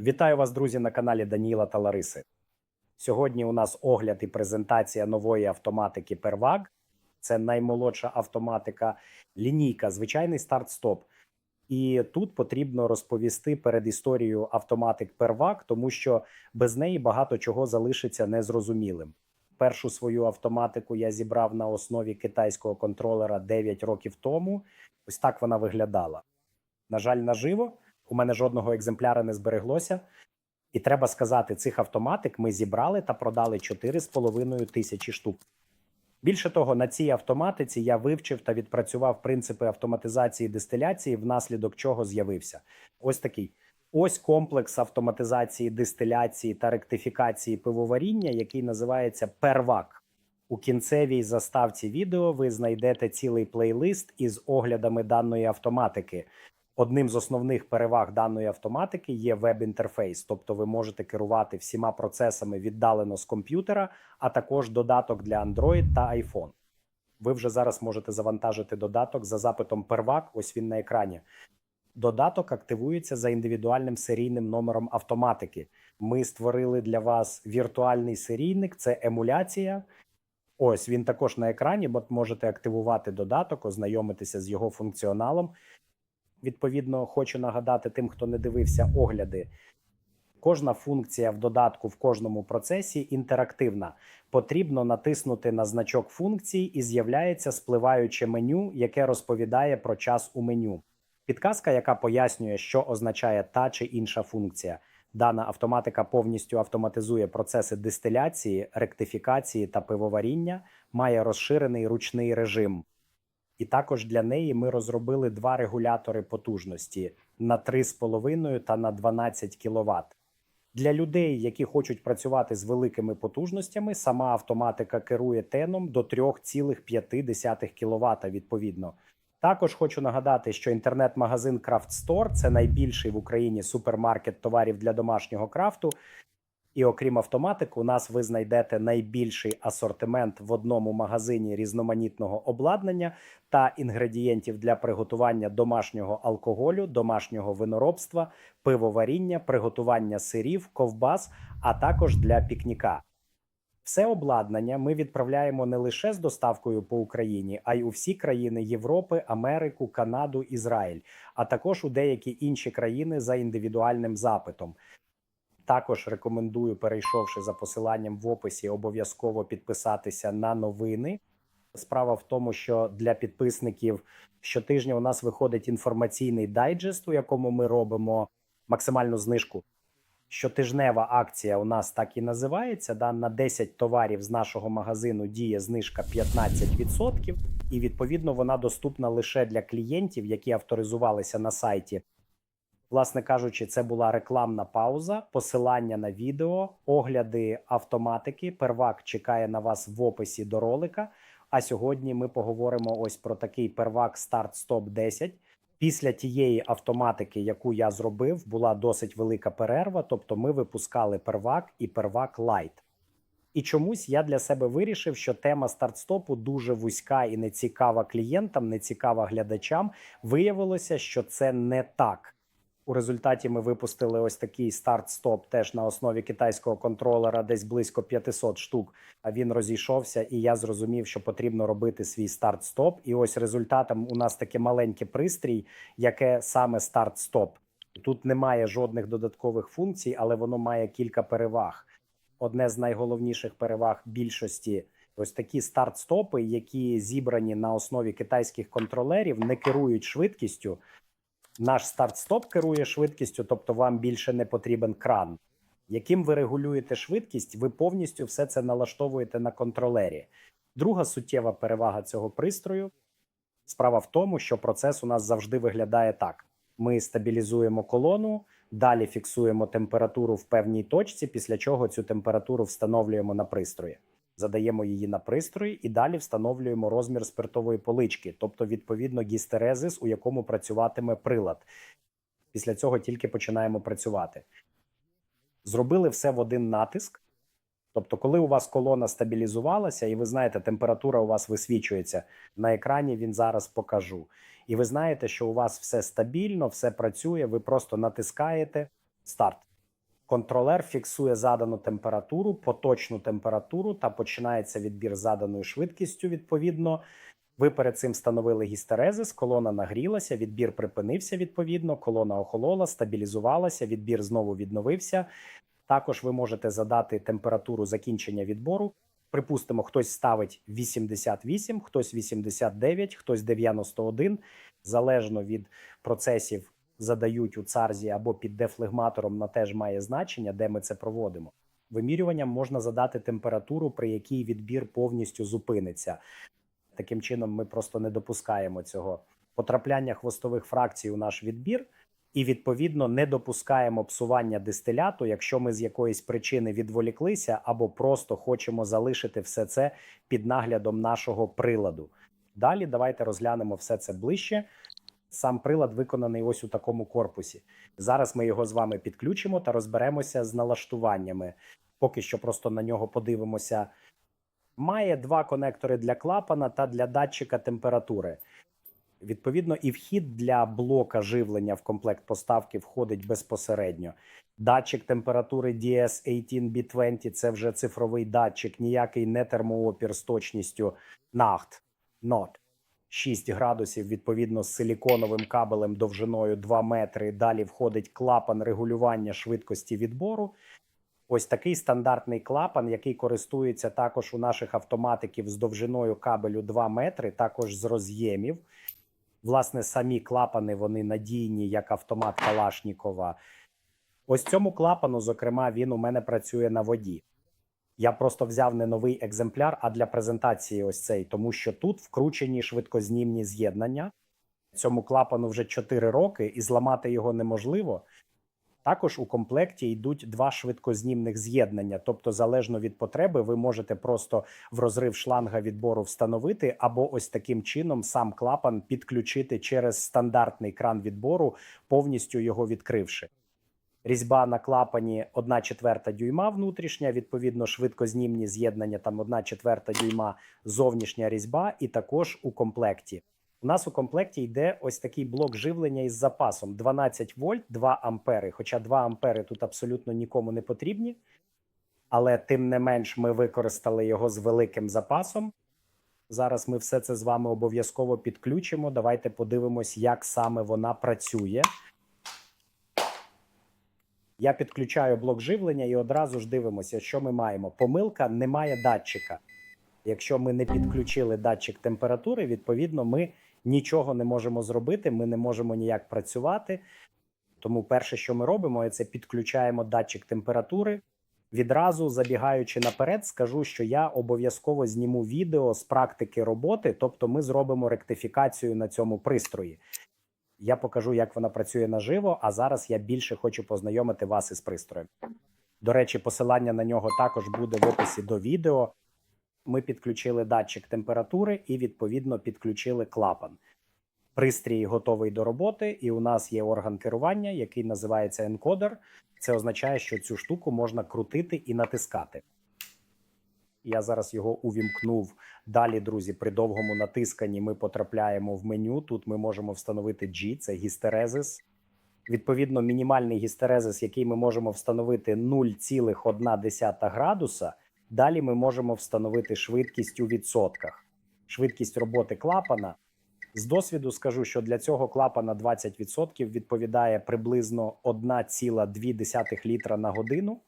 Вітаю вас, друзі, на каналі Даніла та Лариси. Сьогодні у нас огляд і презентація нової автоматики Перваг. Це наймолодша автоматика, лінійка, звичайний старт-стоп. І тут потрібно розповісти перед історією автоматик Перваг, тому що без неї багато чого залишиться незрозумілим. Першу свою автоматику я зібрав на основі китайського контролера 9 років тому. Ось так вона виглядала. На жаль, наживо. У мене жодного екземпляра не збереглося. І треба сказати, цих автоматик ми зібрали та продали 4,5 тисячі штук. Більше того, на цій автоматиці я вивчив та відпрацював принципи автоматизації дистиляції, внаслідок чого з'явився. Ось такий. Ось комплекс автоматизації дистиляції та ректифікації пивоваріння, який називається Первак. У кінцевій заставці відео ви знайдете цілий плейлист із оглядами даної автоматики. Одним з основних переваг даної автоматики є веб-інтерфейс, тобто ви можете керувати всіма процесами віддалено з комп'ютера, а також додаток для Android та iPhone. Ви вже зараз можете завантажити додаток за запитом Первак. Ось він на екрані. Додаток активується за індивідуальним серійним номером автоматики. Ми створили для вас віртуальний серійник, це емуляція. Ось він також на екрані, бо можете активувати додаток, ознайомитися з його функціоналом. Відповідно, хочу нагадати тим, хто не дивився огляди. Кожна функція в додатку в кожному процесі інтерактивна. Потрібно натиснути на значок функції і з'являється спливаюче меню, яке розповідає про час у меню. Підказка, яка пояснює, що означає та чи інша функція. Дана автоматика повністю автоматизує процеси дистиляції, ректифікації та пивоваріння, має розширений ручний режим. І також для неї ми розробили два регулятори потужності на 3,5 та на 12 кВт. Для людей, які хочуть працювати з великими потужностями, сама автоматика керує теном до 3,5 кВт відповідно. Також хочу нагадати, що інтернет-магазин Store – це найбільший в Україні супермаркет товарів для домашнього крафту. І окрім автоматик, у нас ви знайдете найбільший асортимент в одному магазині різноманітного обладнання та інгредієнтів для приготування домашнього алкоголю, домашнього виноробства, пивоваріння, приготування сирів, ковбас, а також для пікніка. Все обладнання ми відправляємо не лише з доставкою по Україні, а й у всі країни Європи, Америку, Канаду, Ізраїль, а також у деякі інші країни за індивідуальним запитом. Також рекомендую, перейшовши за посиланням в описі, обов'язково підписатися на новини. Справа в тому, що для підписників щотижня у нас виходить інформаційний дайджест, у якому ми робимо максимальну знижку. Щотижнева акція у нас так і називається. Да, на 10 товарів з нашого магазину діє знижка 15%, і відповідно вона доступна лише для клієнтів, які авторизувалися на сайті. Власне кажучи, це була рекламна пауза, посилання на відео, огляди автоматики. Первак чекає на вас в описі до ролика. А сьогодні ми поговоримо ось про такий первак Start Stop 10. Після тієї автоматики, яку я зробив, була досить велика перерва. Тобто, ми випускали первак і первак Lite. І чомусь я для себе вирішив, що тема стартстопу дуже вузька і не цікава клієнтам, не цікава глядачам. Виявилося, що це не так. У результаті ми випустили ось такий старт-стоп теж на основі китайського контролера, десь близько 500 штук. А він розійшовся, і я зрозумів, що потрібно робити свій старт-стоп. І ось результатом у нас таке маленьке пристрій, яке саме старт-стоп. Тут немає жодних додаткових функцій, але воно має кілька переваг. Одне з найголовніших переваг більшості. Ось такі старт-стопи, які зібрані на основі китайських контролерів, не керують швидкістю. Наш старт-стоп керує швидкістю, тобто вам більше не потрібен кран. Яким ви регулюєте швидкість, ви повністю все це налаштовуєте на контролері. Друга суттєва перевага цього пристрою справа в тому, що процес у нас завжди виглядає так: ми стабілізуємо колону, далі фіксуємо температуру в певній точці, після чого цю температуру встановлюємо на пристрої. Задаємо її на пристрої і далі встановлюємо розмір спиртової полички, тобто відповідно гістерезис, у якому працюватиме прилад. Після цього тільки починаємо працювати. Зробили все в один натиск. Тобто, коли у вас колона стабілізувалася, і ви знаєте, температура у вас висвічується на екрані, він зараз покажу. І ви знаєте, що у вас все стабільно, все працює, ви просто натискаєте старт. Контролер фіксує задану температуру, поточну температуру та починається відбір заданою швидкістю. Відповідно, ви перед цим встановили гістерезис, колона нагрілася, відбір припинився. Відповідно, колона охолола, стабілізувалася, відбір знову відновився. Також ви можете задати температуру закінчення відбору. Припустимо, хтось ставить 88, хтось 89, хтось 91. Залежно від процесів задають у царзі або під дефлегматором на теж має значення, де ми це проводимо. Вимірюванням можна задати температуру, при якій відбір повністю зупиниться. Таким чином, ми просто не допускаємо цього потрапляння хвостових фракцій у наш відбір, і відповідно не допускаємо псування дистиляту, якщо ми з якоїсь причини відволіклися або просто хочемо залишити все це під наглядом нашого приладу. Далі давайте розглянемо все це ближче. Сам прилад виконаний ось у такому корпусі. Зараз ми його з вами підключимо та розберемося з налаштуваннями. Поки що просто на нього подивимося. Має два конектори для клапана та для датчика температури. Відповідно, і вхід для блока живлення в комплект поставки входить безпосередньо. Датчик температури DS18B20 це вже цифровий датчик, ніякий не термоопір з точністю NACT, NOT. 6 градусів відповідно з силіконовим кабелем довжиною 2 метри. Далі входить клапан регулювання швидкості відбору. Ось такий стандартний клапан, який користується також у наших автоматиків з довжиною кабелю 2 метри, також з роз'ємів. Власне, самі клапани вони надійні, як автомат Калашнікова. Ось цьому клапану, зокрема, він у мене працює на воді. Я просто взяв не новий екземпляр, а для презентації ось цей, тому що тут вкручені швидкознімні з'єднання. Цьому клапану вже 4 роки, і зламати його неможливо. Також у комплекті йдуть два швидкознімних з'єднання, тобто, залежно від потреби, ви можете просто в розрив шланга відбору встановити, або ось таким чином сам клапан підключити через стандартний кран відбору, повністю його відкривши. Різьба на клапані 1 четверта дюйма внутрішня, відповідно, швидкознімні з'єднання, там 1 четверта дюйма зовнішня різьба, і також у комплекті. У нас у комплекті йде ось такий блок живлення із запасом 12 вольт, 2 ампери. Хоча 2 ампери тут абсолютно нікому не потрібні, але тим не менш ми використали його з великим запасом. Зараз ми все це з вами обов'язково підключимо. Давайте подивимось, як саме вона працює. Я підключаю блок живлення і одразу ж дивимося, що ми маємо. Помилка немає датчика. Якщо ми не підключили датчик температури, відповідно, ми нічого не можемо зробити, ми не можемо ніяк працювати. Тому перше, що ми робимо, це підключаємо датчик температури. Відразу забігаючи наперед, скажу, що я обов'язково зніму відео з практики роботи, тобто ми зробимо ректифікацію на цьому пристрої. Я покажу, як вона працює наживо, а зараз я більше хочу познайомити вас із пристроєм. До речі, посилання на нього також буде в описі до відео. Ми підключили датчик температури і, відповідно, підключили клапан. Пристрій готовий до роботи, і у нас є орган керування, який називається енкодер. Це означає, що цю штуку можна крутити і натискати. Я зараз його увімкнув. Далі, друзі, при довгому натисканні ми потрапляємо в меню. Тут ми можемо встановити G, це гістерезис. Відповідно, мінімальний гістерезис, який ми можемо встановити 0,1 градуса. Далі ми можемо встановити швидкість у відсотках. Швидкість роботи клапана. З досвіду скажу, що для цього клапана 20% відповідає приблизно 1,2 літра на годину.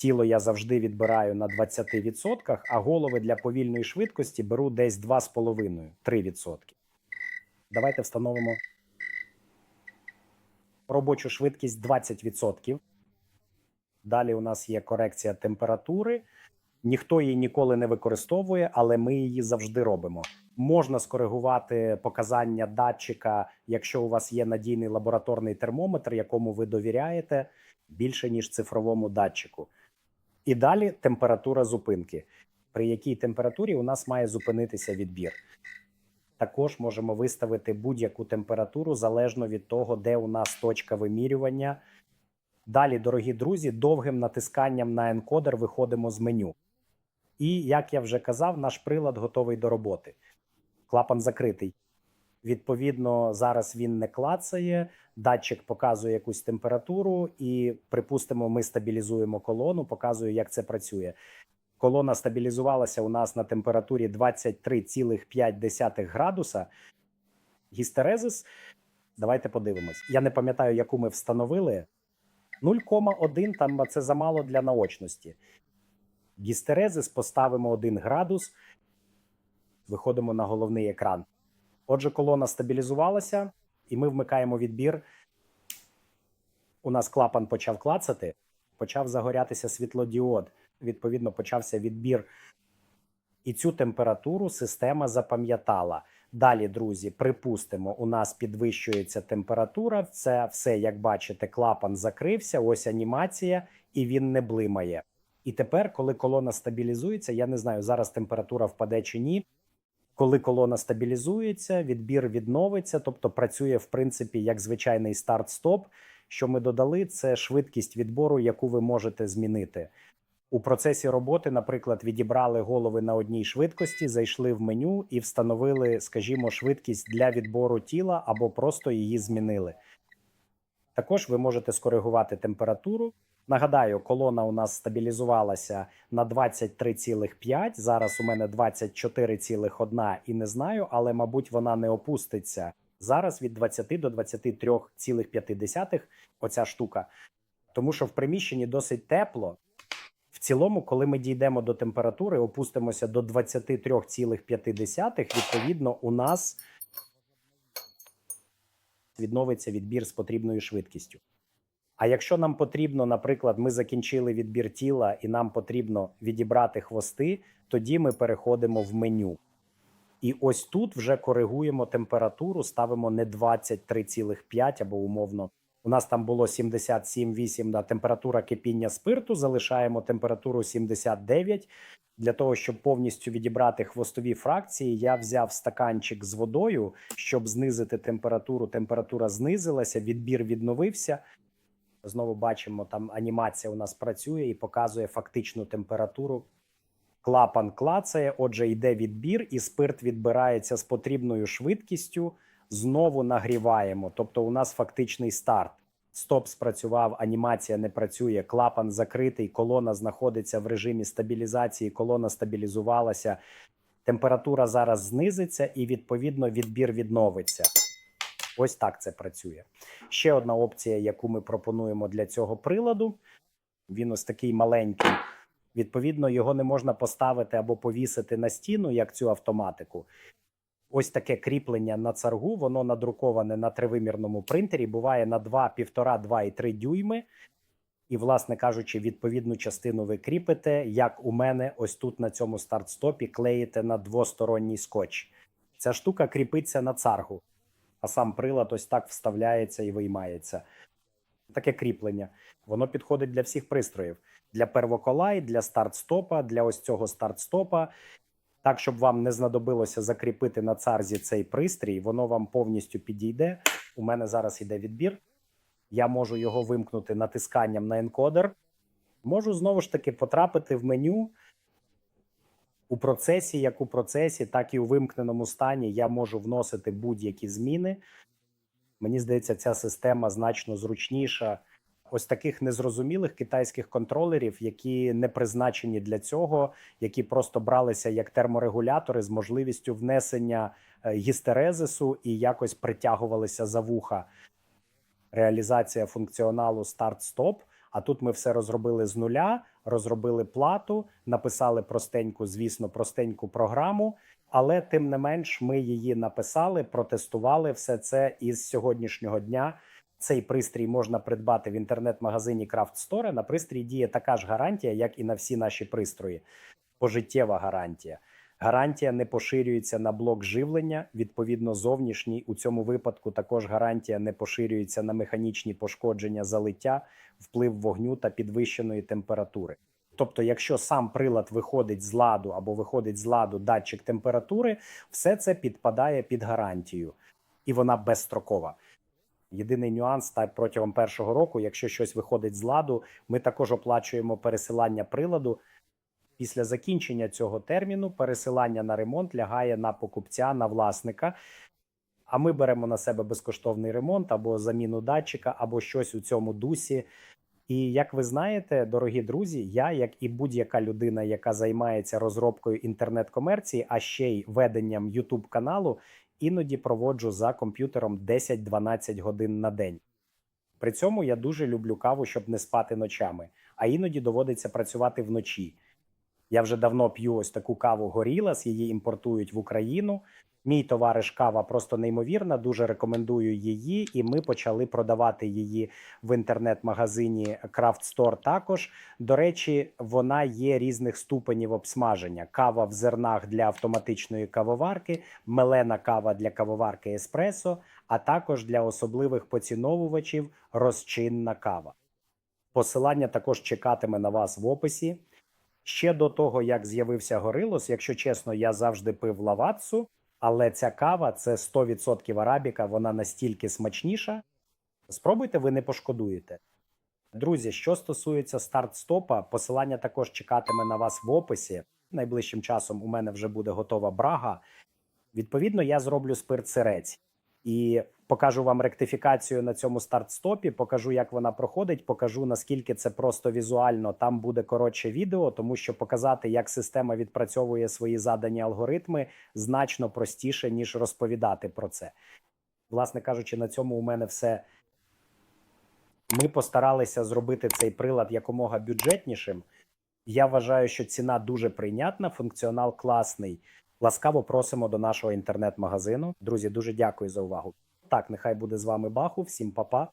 Тіло я завжди відбираю на 20%, а голови для повільної швидкості беру десь 2,5-3%. Давайте встановимо робочу швидкість 20%. Далі у нас є корекція температури. Ніхто її ніколи не використовує, але ми її завжди робимо. Можна скоригувати показання датчика, якщо у вас є надійний лабораторний термометр, якому ви довіряєте більше ніж цифровому датчику. І далі температура зупинки, при якій температурі у нас має зупинитися відбір. Також можемо виставити будь-яку температуру залежно від того, де у нас точка вимірювання. Далі, дорогі друзі, довгим натисканням на енкодер виходимо з меню. І, як я вже казав, наш прилад готовий до роботи. Клапан закритий. Відповідно, зараз він не клацає, датчик показує якусь температуру, і припустимо, ми стабілізуємо колону, показує, як це працює. Колона стабілізувалася у нас на температурі 23,5 градуса. Гістерезис. Давайте подивимось. Я не пам'ятаю, яку ми встановили. 0,1 там це замало для наочності. Гістерезис поставимо 1 градус. Виходимо на головний екран. Отже, колона стабілізувалася, і ми вмикаємо відбір. У нас клапан почав клацати, почав загорятися світлодіод. Відповідно, почався відбір. І цю температуру система запам'ятала. Далі, друзі, припустимо, у нас підвищується температура. Це все, як бачите, клапан закрився. Ось анімація, і він не блимає. І тепер, коли колона стабілізується, я не знаю, зараз температура впаде чи ні. Коли колона стабілізується, відбір відновиться, тобто працює в принципі як звичайний старт-стоп. Що ми додали, це швидкість відбору, яку ви можете змінити. У процесі роботи, наприклад, відібрали голови на одній швидкості, зайшли в меню і встановили, скажімо, швидкість для відбору тіла або просто її змінили. Також ви можете скоригувати температуру. Нагадаю, колона у нас стабілізувалася на 23,5. Зараз у мене 24,1 і не знаю, але мабуть вона не опуститься. Зараз від 20 до 23,5 оця штука. Тому що в приміщенні досить тепло. В цілому, коли ми дійдемо до температури, опустимося до 23,5, відповідно, у нас відновиться відбір з потрібною швидкістю. А якщо нам потрібно, наприклад, ми закінчили відбір тіла і нам потрібно відібрати хвости, тоді ми переходимо в меню. І ось тут вже коригуємо температуру, ставимо не 23,5 або умовно. У нас там було 77,8 на температура кипіння спирту. Залишаємо температуру 79. Для того, щоб повністю відібрати хвостові фракції, я взяв стаканчик з водою, щоб знизити температуру. Температура знизилася, відбір відновився. Знову бачимо, там анімація у нас працює і показує фактичну температуру. Клапан клацає, отже, йде відбір, і спирт відбирається з потрібною швидкістю. Знову нагріваємо. Тобто, у нас фактичний старт. Стоп спрацював, анімація не працює, клапан закритий, колона знаходиться в режимі стабілізації, колона стабілізувалася. Температура зараз знизиться і, відповідно, відбір відновиться. Ось так це працює. Ще одна опція, яку ми пропонуємо для цього приладу. Він ось такий маленький. Відповідно, його не можна поставити або повісити на стіну, як цю автоматику. Ось таке кріплення на царгу, воно надруковане на тривимірному принтері, буває на 2, 1,5, 2 і 3 дюйми. І, власне кажучи, відповідну частину ви кріпите, як у мене, ось тут на цьому старт-стопі клеїте на двосторонній скотч. Ця штука кріпиться на царгу, а сам прилад ось так вставляється і виймається. Таке кріплення. Воно підходить для всіх пристроїв: для первоколай, для старт-стопа, для ось цього старт-стопа. Так, щоб вам не знадобилося закріпити на царзі цей пристрій, воно вам повністю підійде. У мене зараз йде відбір. Я можу його вимкнути натисканням на енкодер. Можу знову ж таки потрапити в меню. У процесі, як у процесі, так і у вимкненому стані я можу вносити будь-які зміни. Мені здається, ця система значно зручніша. Ось таких незрозумілих китайських контролерів, які не призначені для цього, які просто бралися як терморегулятори з можливістю внесення е, гістерезису і якось притягувалися за вуха. Реалізація функціоналу старт-стоп. А тут ми все розробили з нуля, розробили плату, написали простеньку, звісно, простеньку програму. Але тим не менш, ми її написали, протестували все це із сьогоднішнього дня. Цей пристрій можна придбати в інтернет-магазині Craft Store. На пристрій діє така ж гарантія, як і на всі наші пристрої. Пожиттєва гарантія. Гарантія не поширюється на блок живлення. Відповідно, зовнішній у цьому випадку також гарантія не поширюється на механічні пошкодження залиття, вплив вогню та підвищеної температури. Тобто, якщо сам прилад виходить з ладу або виходить з ладу датчик температури, все це підпадає під гарантію, і вона безстрокова. Єдиний нюанс та протягом першого року, якщо щось виходить з ладу, ми також оплачуємо пересилання приладу. Після закінчення цього терміну пересилання на ремонт лягає на покупця, на власника. А ми беремо на себе безкоштовний ремонт або заміну датчика, або щось у цьому дусі. І як ви знаєте, дорогі друзі, я, як і будь-яка людина, яка займається розробкою інтернет-комерції, а ще й веденням youtube каналу, іноді проводжу за комп'ютером 10-12 годин на день. При цьому я дуже люблю каву, щоб не спати ночами, а іноді доводиться працювати вночі. Я вже давно п'ю ось таку каву Горілас, її імпортують в Україну. Мій товариш кава просто неймовірна. Дуже рекомендую її, і ми почали продавати її в інтернет-магазині Craft Store також. До речі, вона є різних ступенів обсмаження: кава в зернах для автоматичної кавоварки, мелена кава для кавоварки еспресо, а також для особливих поціновувачів розчинна кава. Посилання також чекатиме на вас в описі. Ще до того, як з'явився Горилос, якщо чесно, я завжди пив лаватсу, але ця кава це 100% арабіка, вона настільки смачніша. Спробуйте, ви не пошкодуєте. Друзі, що стосується старт-стопа, посилання також чекатиме на вас в описі. Найближчим часом у мене вже буде готова брага. Відповідно, я зроблю спирт сирець і покажу вам ректифікацію на цьому старт-стопі. Покажу, як вона проходить. Покажу наскільки це просто візуально. Там буде коротше відео, тому що показати, як система відпрацьовує свої задані алгоритми, значно простіше ніж розповідати про це. Власне кажучи, на цьому у мене все. Ми постаралися зробити цей прилад якомога бюджетнішим. Я вважаю, що ціна дуже прийнятна, функціонал класний. Ласкаво просимо до нашого інтернет-магазину. Друзі, дуже дякую за увагу. Так, нехай буде з вами Баху. Всім па-па.